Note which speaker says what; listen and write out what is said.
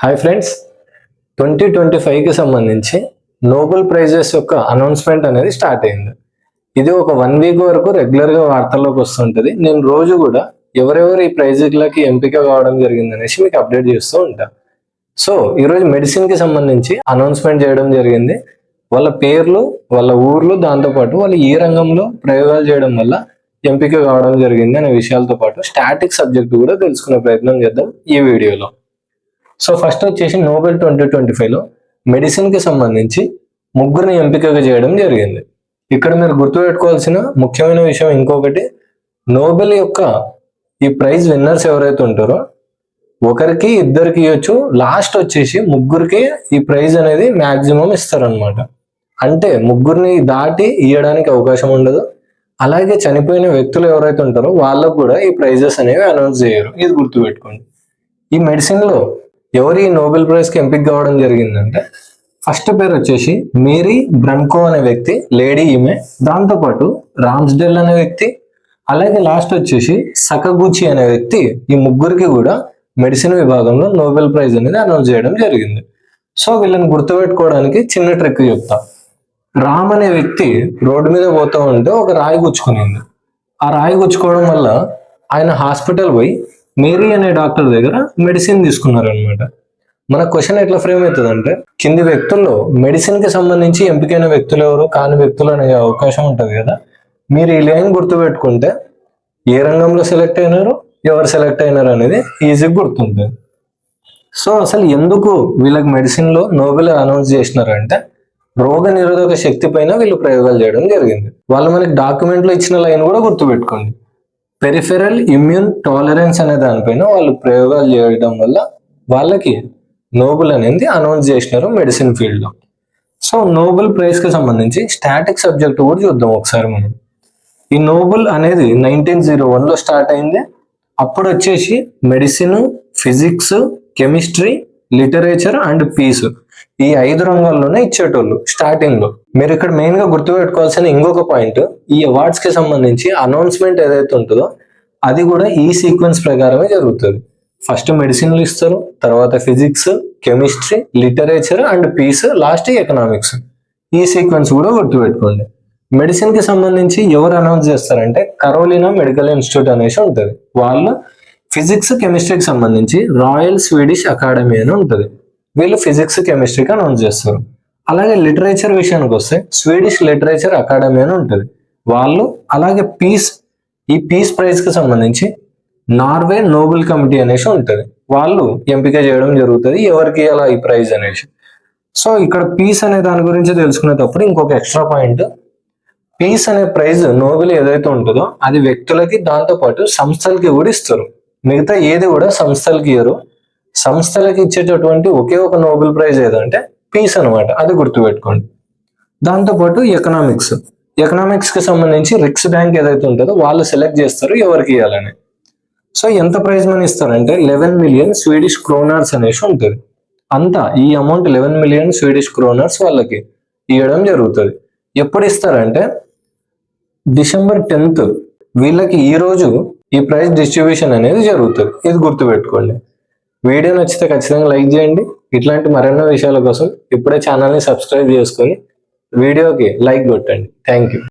Speaker 1: Hi friends twenty twenty ఫైవ్కి సంబంధించి Nobel prizes యొక్క అనౌన్స్మెంట్ అనేది స్టార్ట్ అయింది. ఇది ఒక వన్ వీక్ వరకు రెగ్యులర్గా వార్తల్లోకి వస్తుంటుంది. నేను రోజు కూడా ఎవరెవరు ఈ ప్రైజులకి ఎంపిక కావడం జరిగింది అనేసి మీకు అప్డేట్ చేస్తూ ఉంటా. సో ఈరోజు మెడిసిన్కి సంబంధించి అనౌన్స్మెంట్ చేయడం జరిగింది. వాళ్ళ పేర్లు వాళ్ళ ఊర్లు దాంతోపాటు వాళ్ళు ఏ రంగంలో ప్రయోగాలు చేయడం వల్ల ఎంపిక కావడం జరిగింది అనే విషయాలతో పాటు స్టాటిక్ సబ్జెక్ట్ కూడా తెలుసుకునే ప్రయత్నం చేద్దాం ఈ వీడియోలో. సో ఫస్ట్ వచ్చేసి నోబెల్ ట్వంటీ ట్వంటీ ఫైవ్లో మెడిసిన్కి సంబంధించి ముగ్గురిని ఎంపికగా చేయడం జరిగింది. ఇక్కడ మీరు గుర్తుపెట్టుకోవాల్సిన ముఖ్యమైన విషయం ఇంకొకటి నోబెల్ యొక్క ఈ ప్రైజ్ విన్నర్స్ ఎవరైతే ఉంటారో ఒకరికి ఇద్దరికి ఇవ్వచ్చు లాస్ట్ వచ్చేసి ముగ్గురికి ఈ ప్రైజ్ అనేది మ్యాక్సిమం ఇస్తారనమాట అంటే ముగ్గురిని దాటి ఇవ్వడానికి అవకాశం ఉండదు. అలాగే చనిపోయిన వ్యక్తులు ఎవరైతే ఉంటారో వాళ్ళకు కూడా ఈ ప్రైజెస్ అనేవి అనౌన్స్ చేయరు. ఇది గుర్తుపెట్టుకోండి. ఈ మెడిసిన్లో ఎవరు ఈ నోబెల్ ప్రైజ్కి ఎంపిక కావడం జరిగిందంటే ఫస్ట్ పేరు వచ్చేసి మేరీ బ్రన్కో అనే వ్యక్తి లేడీ ఈమె. దాంతోపాటు రామ్స్డెల్ అనే వ్యక్తి అలాగే లాస్ట్ వచ్చేసి సకగుచి అనే వ్యక్తి ఈ ముగ్గురికి కూడా మెడిసిన్ విభాగంలో నోబెల్ ప్రైజ్ అనేది అనౌన్స్ చేయడం జరిగింది. సో వీళ్ళని గుర్తుపెట్టుకోవడానికి చిన్న ట్రిక్ చెప్తా. రామ్ అనే వ్యక్తి రోడ్డు మీద పోతూ ఉంటే ఒక రాయి గుచ్చుకునింది. ఆ రాయి గుచ్చుకోవడం వల్ల ఆయన హాస్పిటల్ పోయి మేరీ అనే డాక్టర్ దగ్గర మెడిసిన్ తీసుకున్నారనమాట మన క్వశ్చన్ ఎట్లా ఫ్రేమ్ అవుతుంది అంటే కింది వ్యక్తుల్లో మెడిసిన్కి సంబంధించి ఎంపికైన వ్యక్తులు ఎవరు కాని వ్యక్తులు అనే అవకాశం ఉంటుంది కదా. మీరు ఈ లైన్ గుర్తుపెట్టుకుంటే ఏ రంగంలో సెలెక్ట్ అయినారు ఎవరు సెలెక్ట్ అయినారు అనేది ఈజీగా గుర్తుంటుంది. సో అసలు ఎందుకు వీళ్ళకి మెడిసిన్లో నోబెల్ అనౌన్స్ చేసినారంటే రోగ నిరోధక శక్తి పైన వీళ్ళు ప్రయోగాలు చేయడం జరిగింది. వాళ్ళు మనకి డాక్యుమెంట్లో ఇచ్చిన లైన్ కూడా గుర్తుపెట్టుకోండి. పెరిఫెరల్ ఇమ్యూన్ టాలరెన్స్ అనే దానిపైన వాళ్ళు ప్రయోగాలు చేయడం వల్ల వాళ్ళకి నోబెల్ అనేది అనౌన్స్ చేసినారు మెడిసిన్ ఫీల్డ్లో. సో నోబెల్ ప్రైజ్కి సంబంధించి స్టాటిక్ సబ్జెక్ట్ కూడా చూద్దాం ఒకసారి మనం. ఈ నోబెల్ అనేది నైన్టీన్ జీరో వన్లో స్టార్ట్ అయింది. అప్పుడు వచ్చేసి medicine physics chemistry literature and peace. ఈ ఐదు రంగాల్లోనే ఇచ్చేటోళ్ళు స్టార్టింగ్లో. మీరు ఇక్కడ మెయిన్గా గుర్తుపెట్టుకోవాల్సిన ఇంకొక పాయింట్ ఈ అవార్డ్స్కి సంబంధించి అనౌన్స్మెంట్ ఏదైతే ఉంటుందో అది కూడా ఈ సీక్వెన్స్ ప్రకారమే జరుగుతుంది. ఫస్ట్ మెడిసిన్లు ఇస్తారు తర్వాత physics chemistry literature and peace last economics ఈ సీక్వెన్స్ కూడా గుర్తుపెట్టుకోండి. మెడిసిన్కి సంబంధించి ఎవరు అనౌన్స్ చేస్తారంటే కరోలినా మెడికల్ ఇన్స్టిట్యూట్ అనేసి ఉంటుంది. వాళ్ళు ఫిజిక్స్ కెమిస్ట్రీకి సంబంధించి రాయల్ స్వీడిష్ అకాడమీ అని ఉంటుంది. వీళ్ళు ఫిజిక్స్ కెమిస్ట్రీకి అనౌన్స్ చేస్తారు. అలాగే లిటరేచర్ విషయానికి వస్తే స్వీడిష్ లిటరేచర్ అకాడమీ అని ఉంటుంది. వాళ్ళు అలాగే పీస్ ఈ పీస్ ప్రైజ్కి సంబంధించి నార్వే నోబెల్ కమిటీ అనేసి ఉంటుంది. వాళ్ళు ఎంపిక చేయడం జరుగుతుంది ఎవరికి అలా ఈ ప్రైజ్ అనేసి. సో ఇక్కడ పీస్ అనే దాని గురించి తెలుసుకునేటప్పుడు ఇంకొక ఎక్స్ట్రా పాయింట్. పీస్ అనే ప్రైజ్ నోబెల్ ఏదైతే ఉంటుందో అది వ్యక్తులకి దాంతో పాటు సంస్థలకి కూడా ఇస్తారు. మిగతా ఏది కూడా సంస్థలకి ఇయ్యరు. సంస్థలకు ఇచ్చేటటువంటి ఒకే ఒక నోబెల్ ప్రైజ్ ఏదంటే పీస్ అన్నమాట. అది గుర్తుపెట్టుకోండి. దాంతోపాటు ఎకనామిక్స్ ఎకనామిక్స్కి సంబంధించి రిక్స్ బ్యాంక్ ఏదైతే ఉంటుందో వాళ్ళు సెలెక్ట్ చేస్తారు ఎవరికి ఇవ్వాలని. సో ఎంత ప్రైజ్ మనీ ఇస్తారంటే లెవెన్ మిలియన్ స్వీడిష్ క్రోనర్స్ అనేసి ఉంటుంది. అంతా ఈ amount eleven million Swedish kroners వాళ్ళకి ఇవ్వడం జరుగుతుంది. ఎప్పుడు ఇస్తారంటే డిసెంబర్ టెన్త్ వీళ్ళకి ఈ రోజు ఈ ప్రైజ్ డిస్ట్రిబ్యూషన్ అనేది జరుగుతుంది. ఇది గుర్తుపెట్టుకోండి. వీడియో నచ్చితే ఖచ్చితంగా లైక్ చేయండి. ఇట్లాంటి మరెన్నో విషయాల కోసం ఇప్పుడే ఛానల్ని సబ్స్క్రైబ్ చేసుకొని వీడియోకి లైక్ కొట్టండి. Thank you